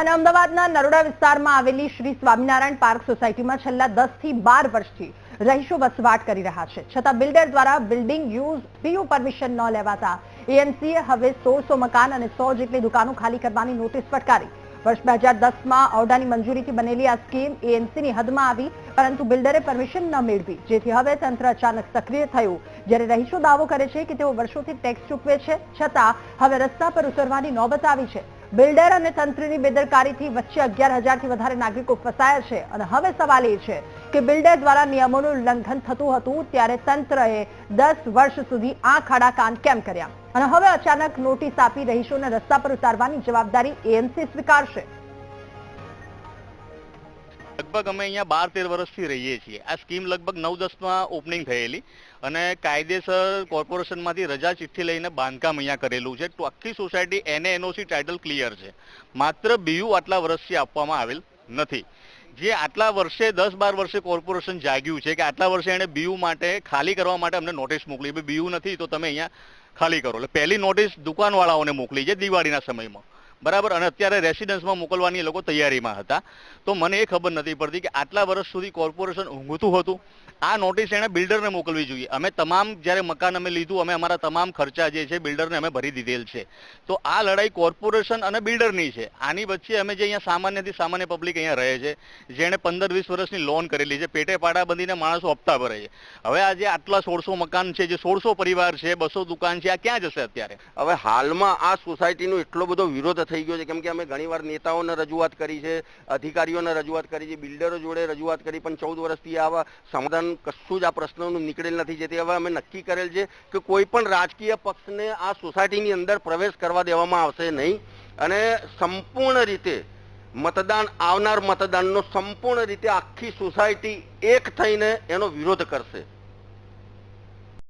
અને અમદાવાદના નરોડા વિસ્તારમાં આવેલી શ્રી સ્વામિનારાયણ પાર્ક સોસાયટીમાં છેલ્લા દસથી બાર વર્ષથી રહીશો વસવાટ કરી રહ્યા છે. છતાં બિલ્ડર દ્વારા બિલ્ડિંગ યુઝ પીયુ પરમિશન ન લેવાતા એએમસીએ હવે સોળસો મકાન અને સો જેટલી દુકાનો ખાલી કરવાની નોટિસ ફટકારી. વર્ષ બે હજાર દસમાં ઓરડાની મંજૂરીથી બનેલી આ સ્કીમ એએમસીની હદમાં આવી, પરંતુ બિલ્ડરે પરમિશન ન મેળવી, જેથી હવે તંત્ર અચાનક સક્રિય થયું. જ્યારે રહીશો દાવો કરે છે કે તેઓ વર્ષોથી ટેક્સ ચૂકવે છે, છતાં હવે રસ્તા પર ઉતરવાની નોબત આવી છે. બિલ્ડર અને તંત્રની બેદરકારીથી વચ્ચે અગિયાર હજારથી વધારે નાગરિકો ફસાયા છે. અને હવે સવાલ એ છે કે બિલ્ડર દ્વારા નિયમોનું ઉલ્લંઘન થતું હતું ત્યારે તંત્રએ દસ વર્ષ સુધી આ આડા કાન કેમ કર્યા? અને હવે અચાનક નોટિસ આપી રહીશોને રસ્તા પર ઉતારવાની જવાબદારી એએમસી સ્વીકારશે. લગભગ અમે અહીંયા બાર તેર વર્ષથી રહીએ છીએ. આ સ્કીમ લગભગ નવ દસમાં ઓપનિંગ થયેલી અને કાયદેસર કોર્પોરેશનમાંથી રજા ચિઠ્ઠી લઈને બાંધકામ અહીંયા કરેલું છે. આખી સોસાયટી એને એનઓસી ટાઇટલ ક્લિયર છે. માત્ર બીયુ આટલા વર્ષથી આપવામાં આવેલ નથી. જે આટલા વર્ષે દસ બાર વર્ષે કોર્પોરેશન જાગ્યું છે કે આટલા વર્ષે એણે બીયુ માટે ખાલી કરવા માટે અમને નોટિસ મોકલી. બીયુ નથી તો તમે અહીંયા ખાલી કરો. એટલે પહેલી નોટિસ દુકાનવાળાઓને મોકલી છે દિવાળીના સમયમાં. બરાબર? અને અત્યારે રેસિડન્સમાં મોકલવાની એ લોકો તૈયારીમાં હતા. તો મને એ ખબર નથી પડતી કે આટલા વર્ષ સુધી કોર્પોરેશન ઊંઘતું હતું. આ નોટિસ એણે બિલ્ડરને મોકલવી જોઈએ. અમે તમામ જ્યારે મકાન અમે લીધું, અમે અમારા તમામ ખર્ચા જે છે બિલ્ડરને અમે ભરી દીધેલ છે. તો આ લડાઈ કોર્પોરેશન અને બિલ્ડરની છે. આની વચ્ચે અમે જે અહીંયા સામાન્યથી સામાન્ય પબ્લિક અહીંયા રહે છે, જેણે પંદર વીસ વર્ષની લોન કરેલી છે. પેટે પાડા બંધીને માણસો હપ્તા ભરે છે. હવે આજે આટલા સોળસો મકાન છે, જે સોળસો પરિવાર છે, બસો દુકાન છે, આ ક્યાં જશે અત્યારે? હવે હાલમાં આ સોસાયટીનો એટલો બધો વિરોધ થઈ ગયો છે. કેમ કે અમે ઘણીવાર નેતાઓને રજૂઆત કરી છે, અધિકારીઓને રજૂઆત કરી છે, બિલ્ડરો જોડે રજૂઆત કરી, પણ ચૌદ વર્ષથી આવા સમાધાન કશું જ આ પ્રશ્નોનું નીકળેલ નથી. જેથી હવે અમે નક્કી કરેલ છે કે કોઈ પણ રાજકીય પક્ષને આ સોસાયટીની અંદર પ્રવેશ કરવા દેવામાં આવશે નહીં. અને સંપૂર્ણ રીતે મતદાન, આવનાર મતદાનનો સંપૂર્ણ રીતે આખી સોસાયટી એક થઈને એનો વિરોધ કરશે.